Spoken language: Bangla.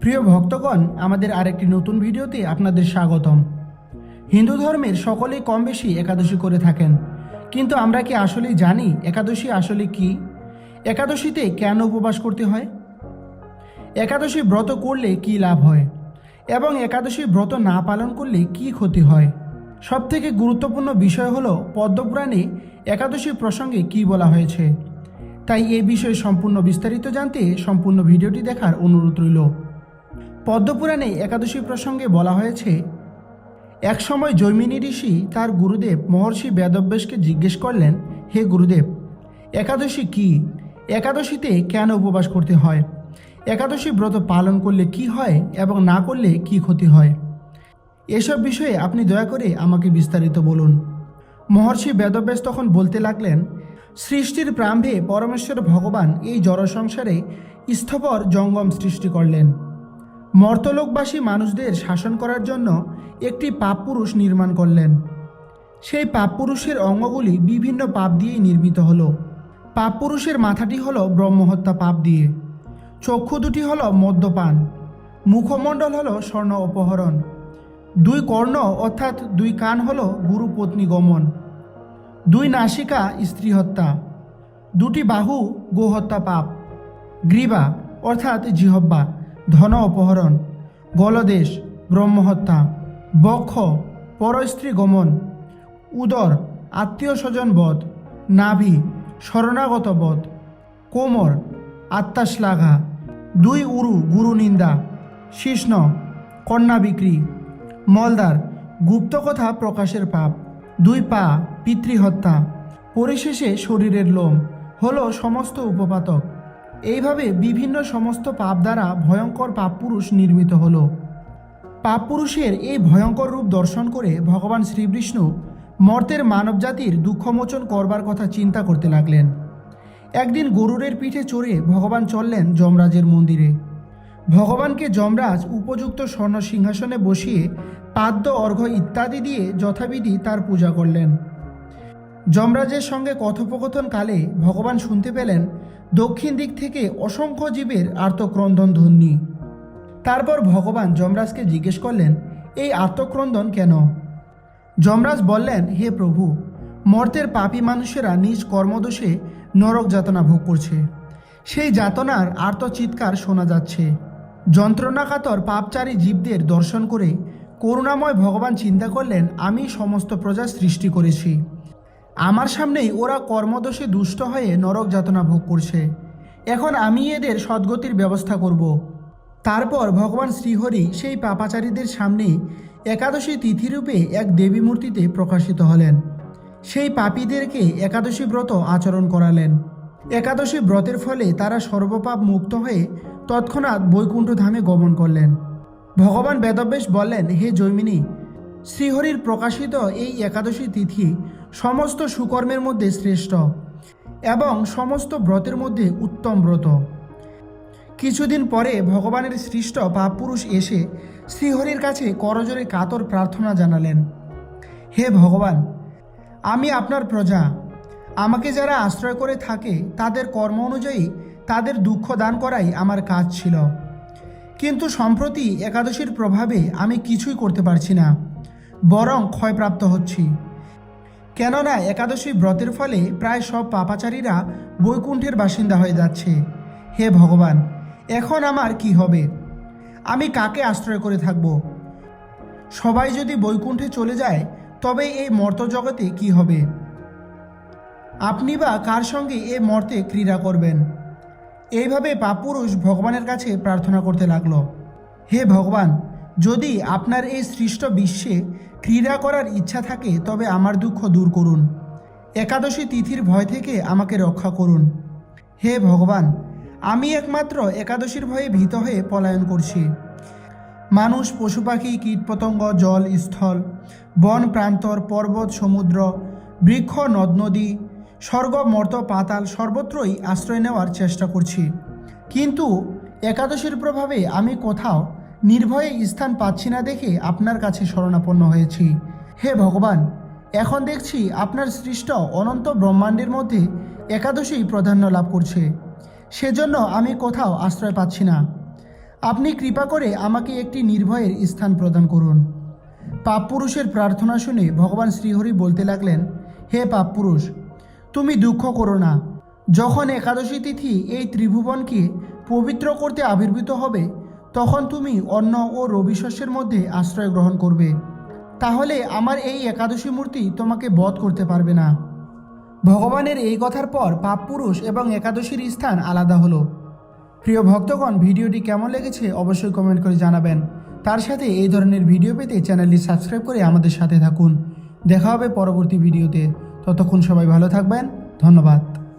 প্রিয় ভক্তগণ, আমাদের আরেকটি নতুন ভিডিওতে আপনাদের স্বাগতম। হিন্দু ধর্মের সকলেই কম বেশি একাদশী করে থাকেন। কিন্তু আমরা কি আসলেই জানি একাদশী আসলে কি? একাদশীতে কেন উপবাস করতে হয়? একাদশী ব্রত করলে কি লাভ হয়? এবং একাদশী ব্রত না পালন করলে কি ক্ষতি হয়? সবথেকে গুরুত্বপূর্ণ বিষয় হলো পদ্মপুরাণে একাদশী প্রসঙ্গে কি বলা হয়েছে। তাই এ বিষয়ে সম্পূর্ণ বিস্তারিত জানতে সম্পূর্ণ ভিডিওটি দেখার অনুরোধ রইল। পদ্মপুরাণে একাদশী প্রসঙ্গে বলা হয়েছে একসময় জৈমিনী ঋষি তার গুরুদেব মহর্ষি বেদব্যাসকে জিজ্ঞেস করলেন, হে গুরুদেব, একাদশী কি? একাদশীতে কেন উপবাস করতে হয়? একাদশী ব্রত পালন করলে কি হয় এবং না করলে কি ক্ষতি হয়? এসব বিষয়ে আপনি দয়া করে আমাকে বিস্তারিত বলুন। মহর্ষি বেদব্যাস তখন বলতে লাগলেন, সৃষ্টির প্রাম্ভে পরমেশ্বর ভগবান এই জড় সংসারে স্থপর জঙ্গম সৃষ্টি করলেন। মর্তলোকবাসী মানুষদের শাসন করার জন্য একটি পাপ পুরুষ নির্মাণ করলেন। সেই পাপ পুরুষের অঙ্গগুলি বিভিন্ন পাপ দিয়েই নির্মিত হলো। পাপ পুরুষের মাথাটি হলো ব্রহ্মহত্যা পাপ দিয়ে। চক্ষু দুটি হলো মদ্যপান। মুখমণ্ডল হলো স্বর্ণ অপহরণ। দুই কর্ণ অর্থাৎ দুই কান হলো গুরু পত্নী গমন। দুই নাসিকা স্ত্রী হত্যা। দুটি বাহু গোহত্যা পাপ। গ্রীবা অর্থাৎ জিহব্বা। ধন অপহরণ, গলদেশ, ব্রহ্মহত্যা, বক্ষ, পরস্ত্রী গমন, উদর, আত্মীয় স্বজন বধ, নাভি, শরণাগত বধ, কোমর, আত্মাশ্লাঘা, দুই উরু গুরু নিন্দা, শিষ্ণ, কন্যা বিক্রি মলদার গুপ্তকথা প্রকাশের পাপ, দুই পা পিতৃহত্যা, পরিশেষে শরীরের লোম, হলো সমস্ত উপপাতক। এইভাবে বিভিন্ন সমস্ত পাপ দ্বারা ভয়ঙ্কর পাপ পুরুষ নির্মিত হল। পাপ পুরুষের এই ভয়ঙ্কর রূপ দর্শন করে ভগবান শ্রীবিষ্ণু মর্তের মানবজাতির দুঃখমোচন করবার কথা চিন্তা করতে লাগলেন। একদিন গরুরের পিঠে চড়ে ভগবান চললেন যমরাজের মন্দিরে। ভগবানকে যমরাজ উপযুক্ত স্বর্ণ সিংহাসনে বসিয়ে পাদ্য, অর্ঘ্য ইত্যাদি দিয়ে যথাবিধি তার পূজা করলেন। যমরাজের সঙ্গে কথোপকথনকালে ভগবান শুনতে পেলেন দক্ষিণ দিক থেকে অসংখ্য জীবের আর্তক্রন্দন ধ্বনি তারপর ভগবান যমরাজকে জিজ্ঞেস করলেন, এই আত্মক্রন্দন কেন? যমরাজ বললেন, হে প্রভু, মর্তের পাপী মানুষেরা নিজ কর্মদোষে নরক যাতনা ভোগ করছে। সেই যাতনার আর্তচিৎকার শোনা যাচ্ছে। যন্ত্রণাকাতর পাপচারী জীবদের দর্শন করে করুণাময় ভগবান চিন্তা করলেন, আমি সমস্ত প্রজা সৃষ্টি করেছি। আমার সামনেই ওরা কর্মদোষে দুষ্ট হয়ে নরক যাতনা ভোগ করছে। এখন আমি এদের সদ্গতির ব্যবস্থা করব। তারপর ভগবান শ্রীহরি সেই পাপাচারীদের সামনে একাদশী তিথিরূপে এক দেবী মূর্তিতে প্রকাশিত হলেন। সেই পাপীদেরকে একাদশী ব্রত আচরণ করালেন। একাদশী ব্রতের ফলে তারা সর্বপাপ মুক্ত হয়ে তৎক্ষণাৎ বৈকুণ্ঠ ধামে গমন করলেন। ভগবান বেদব্যাস বললেন, হে জৈমিনী, শ্রীহরির প্রকাশিত এই একাদশী তিথি সমস্ত সুকর্মের মধ্যে শ্রেষ্ঠ এবং সমস্ত ব্রতের মধ্যে উত্তম ব্রত। কিছুদিন পরে ভগবানের সৃষ্ট পাপপুরুষ এসে শ্রীহরির কাছে করজোরে কাতর প্রার্থনা জানালেন, হে ভগবান, আমি আপনার প্রজা। আমাকে যারা আশ্রয় করে থাকে, তাদের কর্ম অনুযায়ী তাদের দুঃখ দান করাই আমার কাজ ছিল। কিন্তু সম্প্রতি একাদশীর প্রভাবে আমি কিছুই করতে পারছি না, বরং ক্ষয়প্রাপ্ত হচ্ছি। কেননা একাদশী ব্রতের ফলে প্রায় সব পাপাচারীরা বৈকুণ্ঠের বাসিন্দা হয়ে যাচ্ছে। হে ভগবান, এখন আমার কি হবে? আমি কাকে আশ্রয় করে থাকব? সবাই যদি বৈকুণ্ঠে চলে যায়, তবে এই মর্ত জগতে কি হবে? আপনি বা কার সঙ্গে এ মর্তে ক্রীড়া করবেন? এইভাবে পাপুরুষ ভগবানের কাছে প্রার্থনা করতে লাগল। হে ভগবান যদি আপনার এই সৃষ্ট বিশ্বে ক্রীড়া করার ইচ্ছা থাকে, তবে আমার দুঃখ দূর করুন। একাদশী তিথির ভয় থেকে আমাকে রক্ষা করুন। হে ভগবান, আমি একমাত্র একাদশীর ভয়ে ভীত হয়ে পলায়ন করছি। মানুষ, পশু পাখি, কীটপতঙ্গ, জল, স্থল, বন প্রান্তর, পর্বত, সমুদ্র, বৃক্ষ, নদ, নদী, স্বর্গ, মর্ত, পাতাল সর্বত্রই আশ্রয় নেওয়ার চেষ্টা করছি। কিন্তু একাদশীর প্রভাবে আমি কোথাও নির্ভয়ে স্থান পাচ্ছি না দেখে আপনার কাছে শরণাপন্ন হয়েছি। হে ভগবান, এখন দেখছি আপনার সৃষ্ট অনন্ত ব্রহ্মাণ্ডের মধ্যে একাদশী প্রাধান্য লাভ করছে। সেজন্য আমি কোথাও আশ্রয় পাচ্ছি না। আপনি কৃপা করে আমাকে একটি নির্ভয়ের স্থান প্রদান করুন। পাপ পুরুষের প্রার্থনা শুনে ভগবান শ্রীহরি বলতে লাগলেন, হে পাপ পুরুষ, তুমি দুঃখ করো না। যখন একাদশী তিথি এই ত্রিভুবনকে পবিত্র করতে আবির্ভূত হবে তখন তুমি অন্ন ও রবি শস্যের মধ্যে আশ্রয় গ্রহণ করবে। তাহলে আমার এই একাদশী মূর্তি তোমাকে বধ করতে পারবে না। ভগবানের এই কথার পর পাপ পুরুষ এবং একাদশীর স্থান আলাদা হলো। প্রিয় ভক্তগণ, ভিডিওটি কেমন লেগেছে অবশ্যই কমেন্ট করে জানাবেন। তার সাথে এই ধরনের ভিডিও পেতে চ্যানেলটি সাবস্ক্রাইব করে আমাদের সাথে থাকুন। দেখা হবে পরবর্তী ভিডিওতে। ততক্ষণ সবাই ভালো থাকবেন। ধন্যবাদ।